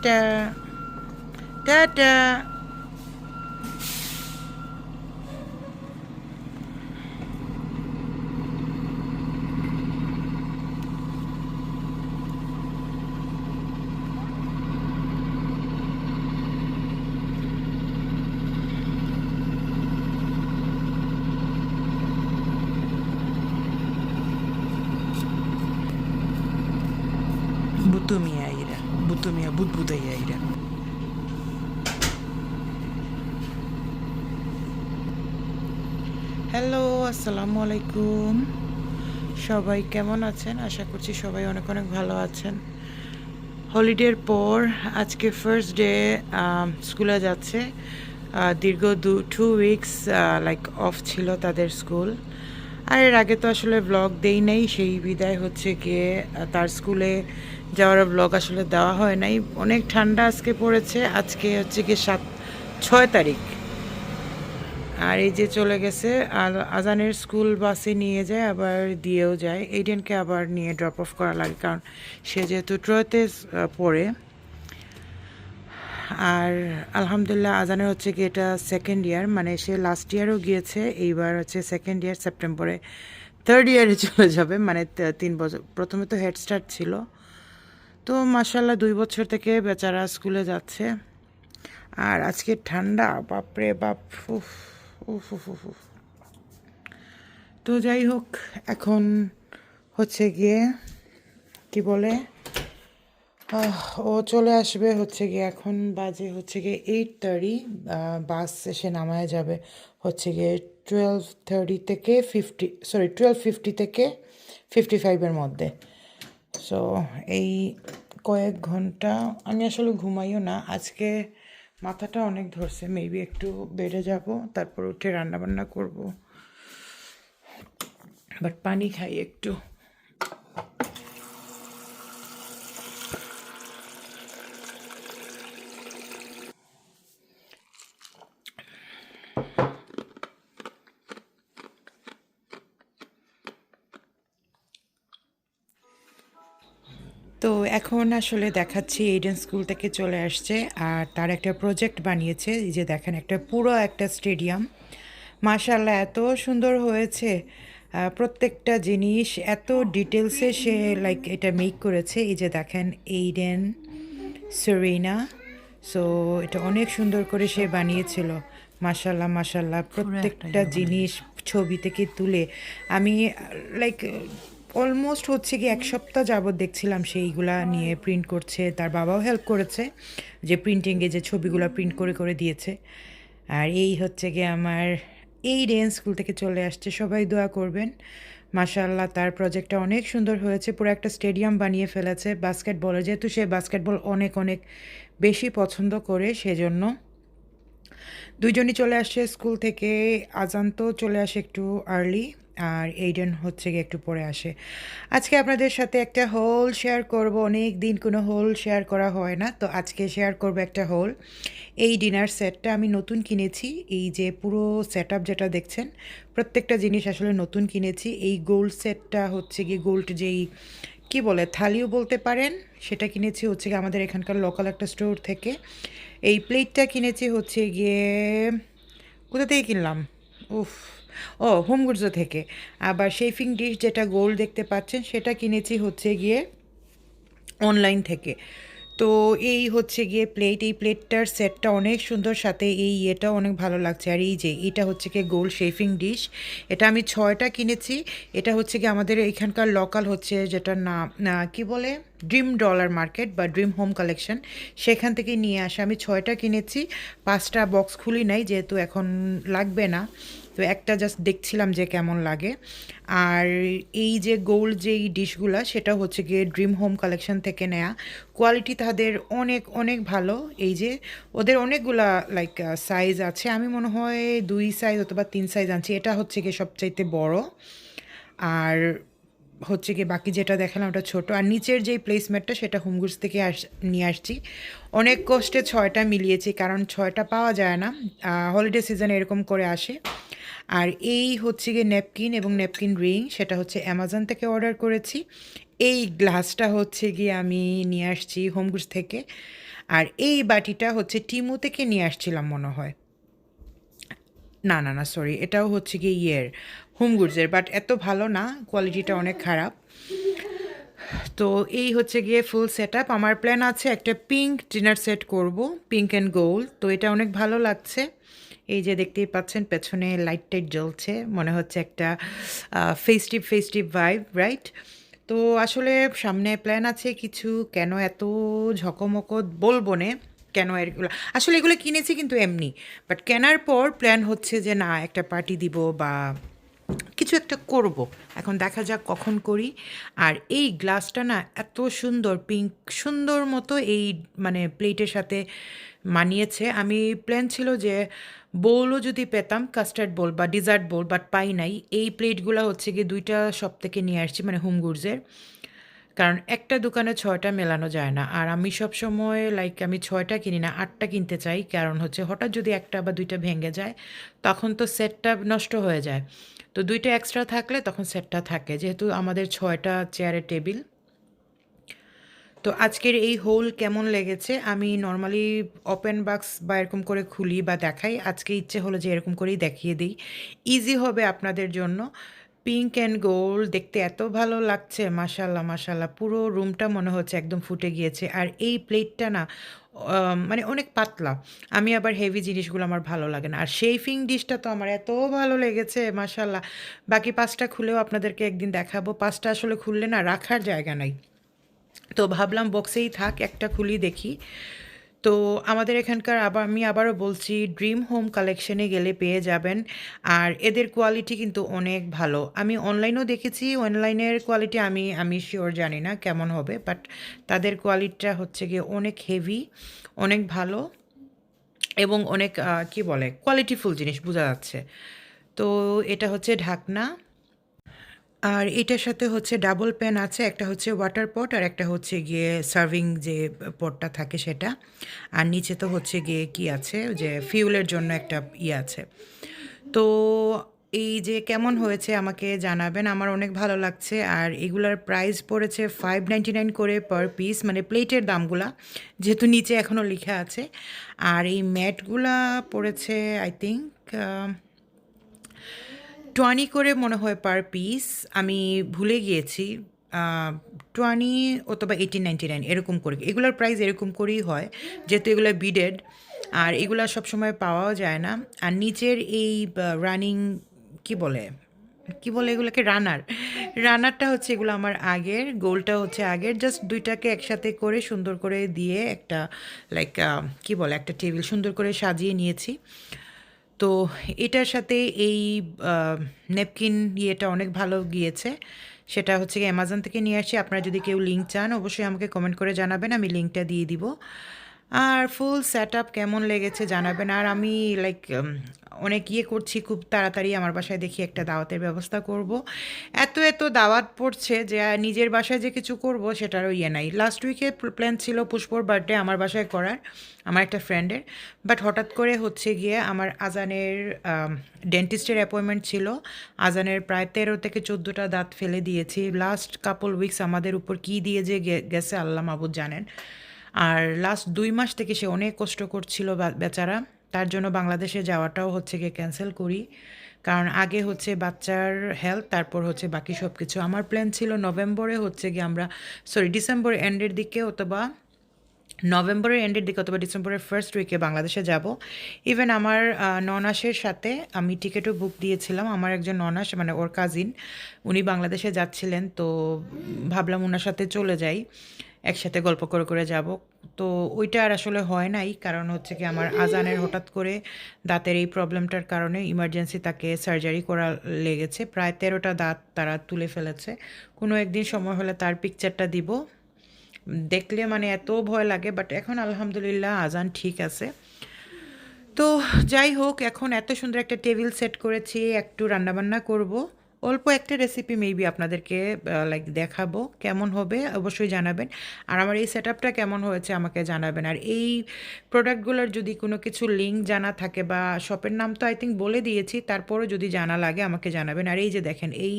Dadah. Dadah. butuh mie বুদবুদাইয়া আইরা hello আসসালামু আলাইকুম সবাই কেমন আছেন? আশা করছি সবাই অনেক অনেক ভালো আছেন। হলিডের পর আজকে ফার্স্ট ডে স্কুলে যাচ্ছে। দীর্ঘ দু টু উইকস লাইক অফ ছিল তাদের স্কুল আর এর আগে তো আসলে ব্লগ দেই নাই, সেই বিদায় হচ্ছে গিয়ে তার স্কুলে যাওয়ার ব্লগ আসলে দেওয়া হয় নাই। অনেক ঠান্ডা আজকে পড়েছে। আজকে হচ্ছে কি সাত, ছয় তারিখ। আর এই যে চলে গেছে, আর আজানের স্কুল বাসে নিয়ে যায়, আবার দিয়েও যায়। এইডেনকে আবার নিয়ে ড্রপ অফ করা লাগে, কারণ সে যেহেতু ট্রয়েতে পড়ে। আর আলহামদুলিল্লাহ আজানের হচ্ছে কি এটা সেকেন্ড ইয়ার মানে সে লাস্ট ইয়ারও গিয়েছে। এইবার হচ্ছে সেকেন্ড ইয়ার সেপ্টেম্বরে থার্ড ইয়ারে চলে যাবে। মানে তিন বছর, প্রথমে তো হেড স্টার্ট ছিল। তো মাসাল্লাহ দুই বছর থেকে বেচারা স্কুলে যাচ্ছে। আর আজকে ঠান্ডা, বাপরে বাপ, উফ উফ উফ। তো যাই হোক, এখন হচ্ছে গিয়ে কি বলে? ও চলে আসবে হচ্ছে গিয়ে এখন বাজে হচ্ছে গিয়ে এইট থার্টি বাস এসে নামায় যাবে হচ্ছে গিয়ে টুয়েলভ থার্টি থেকে ফিফটি সরি টুয়েলভ ফিফটি থেকে ফিফটি ফাইভের মধ্যে। সো এই কয়েক ঘণ্টা আমি আসলে ঘুমাইও না। আজকে মাথাটা অনেক ধরছে মেবি একটু বেডে যাব, তারপর উঠে রান্নাবান্না করব। বাট পানি খাই একটু তো এখন আসলে দেখাচ্ছি এইডেন স্কুল থেকে চলে আসছে আর তার একটা প্রজেক্ট বানিয়েছে। এই যে দেখেন একটা পুরো একটা স্টেডিয়াম মাশাল্লাহ এত সুন্দর হয়েছে। প্রত্যেকটা জিনিস এত ডিটেলসে সে লাইক এটা মেক করেছে। এই যে দেখেন এইডেন সেরিনা সো এটা অনেক সুন্দর করে সে বানিয়েছিল। মাশাল্লাহ মাশাল্লাহ প্রত্যেকটা জিনিস ছবি থেকে তুলে। আমি লাইক অলমোস্ট হচ্ছে কি এক সপ্তাহ যাবৎ দেখছিলাম সেইগুলা নিয়ে প্রিন্ট করছে, তার বাবাও হেল্প করেছে, যে প্রিন্টিংয়ে যে ছবিগুলো প্রিন্ট করে করে দিয়েছে। আর এই হচ্ছে গিয়ে আমার, এই রেঞ্জ স্কুল থেকে চলে আসছে, সবাই দোয়া করবেন। মাশাল্লাহ তার প্রজেক্টটা অনেক সুন্দর হয়েছে, পুরো একটা স্টেডিয়াম বানিয়ে ফেলেছে। বাস্কেটবলের যেহেতু সে বাস্কেটবল অনেক অনেক বেশি পছন্দ করে, সেজন্য দুইজনই চলে আসছে স্কুল থেকে। আজান তো চলে আসে একটু আর্লি আর এইডেন হচ্ছে গিয়ে একটু পরে আসে। আজকে আপনাদের সাথে একটা হোল শেয়ার করব। অনেক দিন কোনো হোল শেয়ার করা হয় না। তো আজকে শেয়ার করব একটা হোল এই ডিনার সেটটা আমি নতুন কিনেছি। এই যে পুরো সেট যেটা দেখছেন, প্রত্যেকটা জিনিস আসলে নতুন কিনেছি। এই গোল্ড সেটটা হচ্ছে গিয়ে গোল্ড যেই, কি বলে, থালিও বলতে পারেন, সেটা কিনেছি হচ্ছে গিয়ে আমাদের এখানকার লোকাল একটা স্টোর থেকে। এই প্লেটটা কিনেছি হচ্ছে গিয়ে, কোথা থেকে কিনলাম? উফ ও, হোম গুডসো থেকে। আবার শেফিং ডিশ যেটা গোল্ড দেখতে পাচ্ছেন, সেটা কিনেছি হচ্ছে গিয়ে অনলাইন থেকে। তো এই হচ্ছে গিয়ে প্লেট, এই প্লেটটার সেটটা অনেক সুন্দর, সাথে এই ইয়েটা অনেক ভালো লাগছে। আর এই যে, এটা হচ্ছে গিয়ে গোল্ড শেফিং ডিশ। এটা আমি ছয়টা কিনেছি। এটা হচ্ছে গিয়ে আমাদের এখানকার লোকাল হচ্ছে যেটা না না, কি বলে? ড্রিম ডলার মার্কেট বা ড্রিম হোম কালেকশন সেখান থেকে নিয়ে আসা। আমি ছয়টা কিনেছি। পাঁচটা বক্স খুলি নাই, যেহেতু এখন লাগবে না। তো একটা জাস্ট দেখছিলাম যে কেমন লাগে। আর এই যে গোল্ড যেই ডিশগুলা, সেটা হচ্ছে গিয়ে ড্রিম হোম কালেকশন থেকে নেয়া। কোয়ালিটি তাদের অনেক অনেক ভালো। এই যে ওদের অনেকগুলা লাইক সাইজ আছে। আমি মনে হয় দুই সাইজ অথবা তিন সাইজ আনছি। এটা হচ্ছে গিয়ে সবচাইতে বড়। আর হচ্ছে কি বাকি যেটা দেখালাম ওটা ছোট। আর নিচের যেই প্লেসমেন্টটা সেটা হোমগুডস থেকে আস, নিয়ে আসছি। অনেক কষ্টে ছয়টা মিলিয়েছি, কারণ ছয়টা পাওয়া যায় না। হলিডে সিজন এরকম করে আসে। আর এই হচ্ছে গিয়ে ন্যাপকিন এবং ন্যাপকিন রিং সেটা হচ্ছে অ্যামাজন থেকে অর্ডার করেছি। এই গ্লাসটা হচ্ছে গিয়ে আমি নিয়ে আসছি হোমগুডস থেকে। আর এই বাটিটা হচ্ছে টিমু থেকে নিয়ে আসছিলাম মনে হয়। না না না সরি এটাও হচ্ছে গিয়ে ইয়ের হোমগুডসের বাট এত ভালো না কোয়ালিটিটা অনেক খারাপ। তো এই হচ্ছে গিয়ে ফুল সেট আমার প্ল্যান আছে একটা পিঙ্ক ডিনার সেট করব পিঙ্ক অ্যান্ড গোল্ড তো এটা অনেক ভালো লাগছে। এই যে দেখতেই পাচ্ছেন, পেছনে লাইট টাইট জ্বলছে, মনে হচ্ছে একটা ফেস্টিভ ফেস্টিভ ভাইব রাইট তো আসলে সামনে প্ল্যান আছে কিছু, কেন এত ঝকমকো বলব না, কেন এগুলো আসলে এগুলো কিনেছি কিন্তু এমনি বাট কেনার পর প্ল্যান হচ্ছে যে না, একটা পার্টি দিব বা কিছু একটা করব। এখন দেখা যাক কখন করি। আর এই গ্লাসটা না এত সুন্দর পিঙ্ক সুন্দর মতো এই মানে প্লেটের সাথে মানিয়েছে। আমি প্ল্যান ছিল যে বোলও যদি পেতাম কাস্টার্ড বোল বা ডিজার্ট বোল বাট পাই নাই। এই প্লেটগুলো হচ্ছে গিয়ে দুইটা সব থেকে নিয়ে আসছি মানে হোম কারণ একটা দোকানে ছয়টা মেলানো যায় না, আর আমি সব সময় লাইক আমি ছয়টা কিনি না, আটটা কিনতে চাই। কারণ হচ্ছে হঠাৎ যদি একটা বা দুইটা ভেঙে যায়, তখন তো সেটটা নষ্ট হয়ে যায়। তো দুইটা এক্সট্রা থাকলে তখন সেটটা থাকে। যেহেতু আমাদের ছয়টা চেয়ারের টেবিল তো আজকের এই হোল কেমন লেগেছে? আমি নর্মালি ওপেন বাক্স বা এরকম করে খুলি বা দেখাই। আজকে ইচ্ছে হলো যে এরকম করেই দেখিয়ে দিই। ইজি হবে আপনাদের জন্য। পিঙ্ক অ্যান্ড গোল্ড দেখতে এত ভালো লাগছে মাশাল্লাহ মাশাল্লাহ পুরো রুমটা মনে হচ্ছে একদম ফুটে গিয়েছে। আর এই প্লেটটা না মানে অনেক পাতলা। আমি আবার হেভি জিনিসগুলো আমার ভালো লাগে না। আর শেফিং ডিশটা তো আমার এত ভালো লেগেছে মাশাল্লাহ বাকি পাঁচটা খুলেও আপনাদেরকে একদিন দেখাবো। পাঁচটা আসলে খুললে না, রাখার জায়গা নাই। তো ভাবলাম বক্সেই থাক, একটা খুলি দেখি। তো আমাদের এখানকার আবার, আমি আবারও বলছি ড্রিম হোম কালেকশনে গেলে পেয়ে যাবেন। আর এদের কোয়ালিটি কিন্তু অনেক ভালো। আমি অনলাইনেও দেখেছি অনলাইনের কোয়ালিটি আমি আমি শিওর জানি না কেমন হবে বাট তাদের কোয়ালিটিটা হচ্ছে গিয়ে অনেক হেভি অনেক ভালো এবং অনেক কি বলে কোয়ালিটিফুল জিনিস, বোঝা যাচ্ছে। তো এটা হচ্ছে ঢাকনা। আর এটার সাথে হচ্ছে ডাবল প্যান আছে, একটা হচ্ছে ওয়াটার পট আর একটা হচ্ছে গিয়ে সার্ভিং যে পটটা থাকে সেটা। আর নিচে তো হচ্ছে গিয়ে কি আছে? যে ফিউলের জন্য একটা ইয়ে আছে। তো এই যে কেমন হয়েছে আমাকে জানাবেন, আমার অনেক ভালো লাগছে। আর এগুলার প্রাইস পড়েছে ফাইভ নাইনটি নাইন করে পার পিস মানে প্লেটের দামগুলা, যেহেতু নিচে এখনও লেখা আছে। আর এই ম্যাটগুলা পড়েছে আই থিঙ্ক টোয়ানি করে মনে হয় পার পিস, আমি ভুলে গিয়েছি। টোয়ানি অথবা এইটিন নাইনটি নাইন এরকম করে। এগুলোর প্রাইস এরকম করেই হয়, যেহেতু এগুলো বিডেড আর এগুলো সবসময় পাওয়াও যায় না। আর নিচের এই রানিং কি বলে? কি বলে এগুলোকে? রানার রানারটা হচ্ছে এগুলো আমার আগের, গোলটা হচ্ছে আগের। জাস্ট দুইটাকে একসাথে করে সুন্দর করে দিয়ে একটা লাইক কি বলে? একটা টেবিল সুন্দর করে সাজিয়ে নিয়েছি। তো এটার সাথে এই নেপকিন ইয়েটা অনেক ভালো গিয়েছে। সেটা হচ্ছে অ্যামাজন থেকে নিয়ে আসি আপনারা যদি কেউ লিঙ্ক চান, অবশ্যই আমাকে কমেন্ট করে জানাবেন, আমি লিঙ্কটা দিয়ে দিব। আর ফুল সেট আপ কেমন লেগেছে জানাবেন। আর আমি লাইক অনেক ইয়ে করছি, খুব তাড়াতাড়ি আমার বাসায় দেখি একটা দাওয়াতের ব্যবস্থা করব। এত এত দাওয়াত পড়ছে যে নিজের বাসায় যে কিছু করব সেটারও ইয়ে নাই। লাস্ট উইকে প্ল্যান ছিল পুষ্পর বার্থডে আমার বাসায় করার, আমার একটা ফ্রেন্ডের বাট হঠাৎ করে হচ্ছে গিয়ে আমার আজানের ডেন্টিস্টের অ্যাপয়েন্টমেন্ট ছিল। আজানের প্রায় তেরো থেকে চোদ্দোটা দাঁত ফেলে দিয়েছি। লাস্ট কাপল উইকস আমাদের উপর কী দিয়ে যে গেছে আল্লাহ মাবুদ জানেন। আর লাস্ট দুই মাস থেকে সে অনেক কষ্ট করছিল বেচারা। তার জন্য বাংলাদেশে যাওয়াটাও হচ্ছে গিয়ে ক্যান্সেল করি। কারণ আগে হচ্ছে বাচ্চার হেলথ তারপর হচ্ছে বাকি সব কিছু আমার প্ল্যান ছিল নভেম্বরে হচ্ছে গিয়ে আমরা সরি ডিসেম্বর এন্ডের দিকে অথবা নভেম্বরের এন্ডের দিকে অথবা ডিসেম্বরের ফার্স্ট উইকে বাংলাদেশে যাব। ইভেন আমার ননাসের সাথে আমি টিকিটও বুক দিয়েছিলাম। আমার একজন ননাস মানে ওর কাজিন উনি বাংলাদেশে যাচ্ছিলেন, তো ভাবলাম ওনার সাথে চলে যাই। একসাথে গল্প করে করে যাব। তো ওইটা আর আসলে হয় নাই, কারণ হচ্ছে কি আমার আজানের হঠাৎ করে দাঁতের এই প্রবলেমটার কারণে ইমার্জেন্সি তাকে সার্জারি করা লেগেছে। প্রায় তেরোটা দাঁত তারা তুলে ফেলেছে। কোনো একদিন সময় হলে তার পিকচারটা দিব। দেখলে মানে এত ভয় লাগে বাট এখন আলহামদুলিল্লাহ আজান ঠিক আছে। তো যাই হোক, এখন এত সুন্দর একটা টেবিল সেট করেছি, একটু রান্নাবান্না করব। অল্প একটা রেসিপি মেবি আপনাদেরকে লাইক দেখাবো কেমন হবে, অবশ্যই জানাবেন। আর আমার এই সেট কেমন হয়েছে আমাকে জানাবেন। আর এই প্রোডাক্টগুলোর যদি কোনো কিছু লিঙ্ক জানা থাকে বা শপের নাম তো আই থিঙ্ক বলে দিয়েছি, তারপরও যদি জানা লাগে আমাকে জানাবেন। আর এই যে দেখেন, এই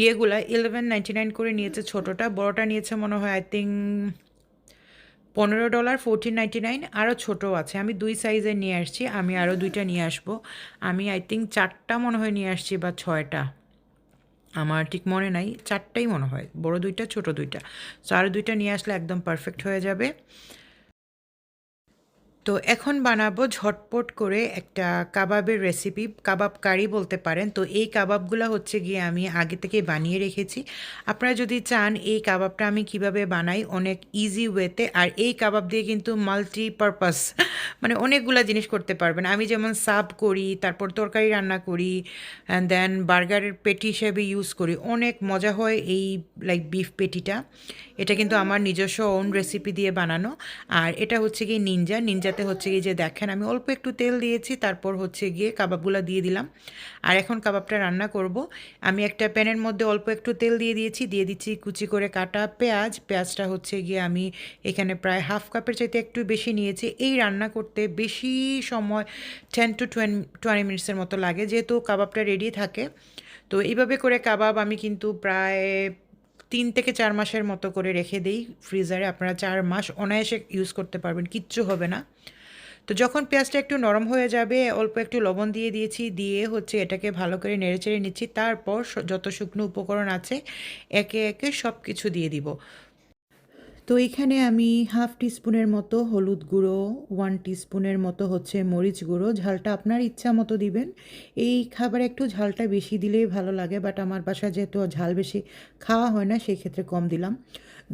ইয়েগুলা ইলেভেন নাইনটি নাইন করে নিয়েছে ছোটোটা, বড়টা নিয়েছে মনে হয় আই থিঙ্ক পনেরো ডলার ফোরটিন নাইনটি নাইন আরও ছোটো আছে। আমি দুই সাইজের নিয়ে আসছি, আমি আরও দুইটা নিয়ে আসব। আমি আই থিঙ্ক চারটা মনে হয় নিয়ে আসছি বা ছয়টা। আমার ঠিক মনে নাই, চারটাই মনে হয়, বড় দুইটা, ছোট দুইটা। সো আরও দুইটা নিয়ে আসলে একদম পারফেক্ট হয়ে যাবে। তো এখন বানাবো ঝটপট করে একটা কাবাবের রেসিপি কাবাব কারি বলতে পারেন। তো এই কাবাবগুলো হচ্ছে গিয়ে আমি আগে থেকে বানিয়ে রেখেছি। আপনারা যদি চান এই কাবাবটা আমি কীভাবে বানাই, অনেক ইজি ওয়েতে আর এই কাবাব দিয়ে কিন্তু মাল্টিপারপাস মানে অনেকগুলো জিনিস করতে পারবেন। আমি যেমন সাব করি, তারপর তরকারি রান্না করি অ্যান্ড দেন বার্গারের পেটি হিসেবে ইউজ করি। অনেক মজা হয় এই লাইক বিফ পেটিটা। এটা কিন্তু আমার নিজস্ব ওন রেসিপি দিয়ে বানানো। আর এটা হচ্ছে গিয়ে নিনজা নিনজাতে হচ্ছে গিয়ে যে দেখেন, আমি অল্প একটু তেল দিয়েছি, তারপর হচ্ছে গিয়ে কাবাবগুলো দিয়ে দিলাম। আর এখন কাবাবটা রান্না করব। আমি একটা প্যানের মধ্যে অল্প একটু তেল দিয়ে দিয়েছি, দিয়ে দিচ্ছি কুচি করে কাটা পেঁয়াজ। পেঁয়াজটা হচ্ছে গিয়ে আমি এখানে প্রায় হাফ কাপের চাইতে একটু বেশি নিয়েছি। এই রান্না করতে বেশি সময় টেন টু টোয়েন্টি মিনিটসের মতো লাগে, যেহেতু কাবাবটা রেডি থাকে। তো এইভাবে করে কাবাব আমি কিন্তু প্রায় তিন থেকে চার মাসের মতো করে রেখে দেই ফ্রিজারে আপনারা চার মাস অনায়াসে ইউজ করতে পারবেন, কিচ্ছু হবে না। তো যখন পেঁয়াজটা একটু নরম হয়ে যাবে, অল্প একটু লবণ দিয়ে দিয়েছি, দিয়ে হচ্ছে এটাকে ভালো করে নেড়ে চেড়ে নিচ্ছি। তারপর যত শুকনো উপকরণ আছে, একে একে সব কিছু দিয়ে দিব। তো এখানে আমি হাফ টিস্পুনের মতো হলুদ গুঁড়ো, ওয়ান টিস্পুনের মতো হচ্ছে মরিচ গুঁড়ো। ঝালটা আপনার ইচ্ছা মতো দিবেন। এই খাবারে একটু ঝালটা বেশি দিলেই ভালো লাগে বাট আমার বাসায় যেহেতু ঝাল বেশি খাওয়া হয় না সেই ক্ষেত্রে কম দিলাম।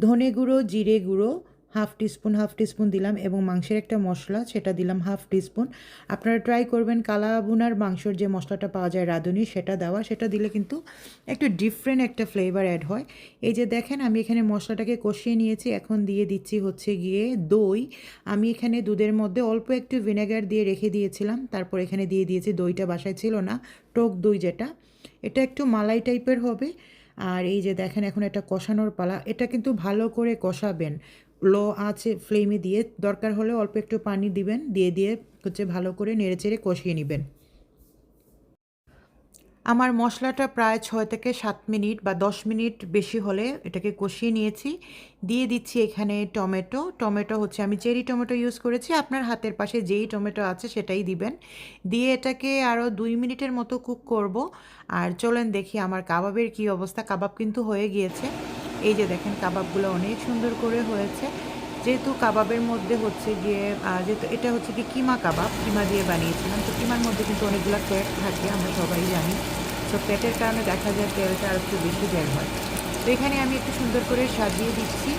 ধনে গুঁড়ো, জিরে গুঁড়ো হাফ টিস্পুন হাফ টিস্পুন দিলাম এবং মাংসের একটা মশলা, সেটা দিলাম হাফ টিস্পুন। আপনারা ট্রাই করবেন কালা বুনার মাংসর যে মশলাটা পাওয়া যায় রাঁধুনি, সেটা দেওয়া। সেটা দিলে কিন্তু একটু ডিফারেন্ট একটা ফ্লেভার অ্যাড হয়। এই যে দেখেন, আমি এখানে মশলাটাকে কষিয়ে নিয়েছি। এখন দিয়ে দিচ্ছি হচ্ছে গিয়ে দই। আমি এখানে দুধের মধ্যে অল্প একটু ভিনেগার দিয়ে রেখে দিয়েছিলাম। তারপর এখানে দিয়ে দিয়েছি দইটা বাসায় ছিল না, টক দই যেটা। এটা একটু মালাই টাইপের হবে। আর এই যে দেখেন, এখন এটা কষানোর পালা। এটা কিন্তু ভালো করে কষাবেন। লো আছে ফ্লেমে দিয়ে দরকার হলে অল্প একটু পানি দিবেন, দিয়ে দিয়ে হচ্ছে ভালো করে নেড়েচেড়ে কষিয়ে নেবেন। আমার মশলাটা প্রায় ছয় থেকে সাত মিনিট বা দশ মিনিট বেশি হলে এটাকে কষিয়ে নিয়েছি। দিয়ে দিচ্ছি এখানে টমেটো। টমেটো হচ্ছে আমি চেরি টমেটো ইউজ করেছি, আপনার হাতের পাশে যেই টমেটো আছে সেটাই দিবেন। দিয়ে এটাকে আরও দুই মিনিটের মতো কুক করব। আর চলেন দেখি আমার কাবাবের কি অবস্থা। কাবাব কিন্তু হয়ে গিয়েছে। এই যে দেখেন, কাবাবগুলো অনেক সুন্দর করে হয়েছে। যেহেতু কাবাবের মধ্যে হচ্ছে গিয়ে যেহেতু এটা হচ্ছে কি কিমা কাবাব, কিমা দিয়ে বানিয়েছিলাম। তো কিমার মধ্যে কিন্তু অনেকগুলো ফ্যাট থাকে, আমরা সবাই জানি। তো ফ্যাটের কারণে দেখা যায় তেলটা আর একটু বেশি বের হয়। তো এখানে আমি একটু সুন্দর করে সাজিয়ে দিচ্ছি।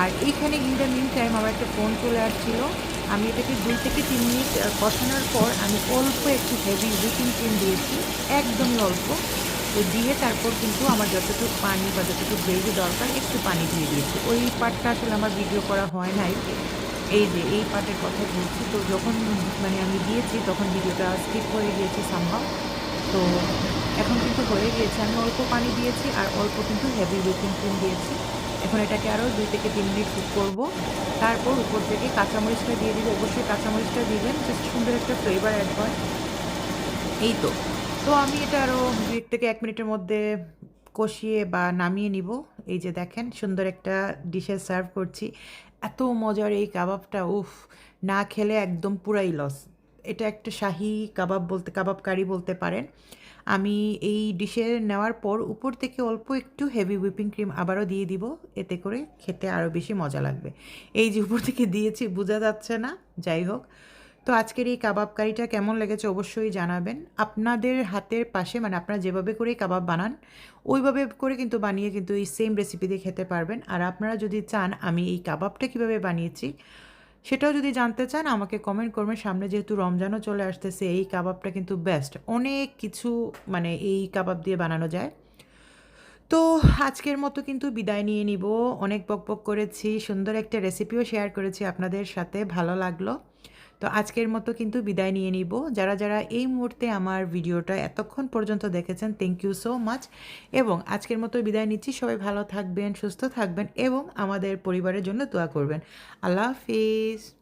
আর এইখানে ইন দ্য মিন টাইম আমার একটা ফোন চলে আসছিল। আমি এটাকে দুই থেকে তিন মিনিট কষানোর পর আমি অল্প একটু হেভি হুইপিং ক্রিম দিয়েছি, একদমই অল্প। তো দিয়ে তারপর কিন্তু আমার যতটুকু পানি বা যতটুকু গ্রেভি দরকার একটু পানি দিয়ে দিয়েছি। ওই পার্টটা আসলে আমার ভিডিও করা হয় নাই। এই যে, এই পার্টের কথা বলছি। তো যখন মানে আমি দিয়েছি, তখন ভিডিওটা স্কিপ হয়ে গিয়েছে সম্ভব তো এখন কিন্তু হয়ে গিয়েছে। আমি অল্প পানি দিয়েছি আর অল্প কিন্তু হেভি বেকিং ক্রিম দিয়েছি। এখন এটাকে আরও দুই থেকে তিন মিনিট কুক করব। তারপর উপর থেকে কাঁচামরিচটা দিয়ে দিব। অবশ্যই কাঁচামরিচটা দিবেন। জাস্ট সুন্দর একটা ফ্লেভার অ্যাড হয়। এই তো। তো আমি এটা আরও দুই থেকে এক মিনিটের মধ্যে কষিয়ে বা নামিয়ে নিব। এই যে দেখেন, সুন্দর একটা ডিশে সার্ভ করছি। এত মজার এই কাবাবটা, উফ, না খেলে একদম পুরাই লস এটা একটা শাহি কাবাব বলতে কাবাব কারি বলতে পারেন। আমি এই ডিশে নেওয়ার পর উপর থেকে অল্প একটু হেভি হুইপিং ক্রিম আবারও দিয়ে দিব, এতে করে খেতে আরও বেশি মজা লাগবে। এই যে উপর থেকে দিয়েছি, বোঝা যাচ্ছে না? যাই হোক। তো আজকের এই কাবাব কারিটা কেমন লেগেছে অবশ্যই জানাবেন। আপনাদের হাতের পাশে মানে আপনারা যেভাবে করে কাবাব বানান, ওইভাবে করে কিন্তু বানিয়ে কিন্তু এই সেম রেসিপি দিয়ে খেতে পারবেন। আর আপনারা যদি চান আমি এই কাবাবটা কীভাবে বানিয়েছি, সেটাও যদি জানতে চান, আমাকে কমেন্ট করবেন। সামনে যেহেতু রমজানও চলে আসতেছে, এই কাবাবটা কিন্তু বেস্ট অনেক কিছু মানে এই কাবাব দিয়ে বানানো যায়। তো আজকের মতো কিন্তু বিদায় নিয়ে নিব। অনেক বক বক করেছি, সুন্দর একটা রেসিপিও শেয়ার করেছি আপনাদের সাথে, ভালো লাগল। তো আজকের মতো কিন্তু বিদায় নিয়ে নিব। যারা যারা এই মুহূর্তে আমার ভিডিওটা এতক্ষণ পর্যন্ত দেখেছেন থ্যাংক ইউ সো মাচ এবং আজকের মতো বিদায় নিচ্ছি। সবাই ভালো থাকবেন, সুস্থ থাকবেন এবং আমাদের পরিবারের জন্য দোয়া করবেন। আল্লাহ হাফিজ।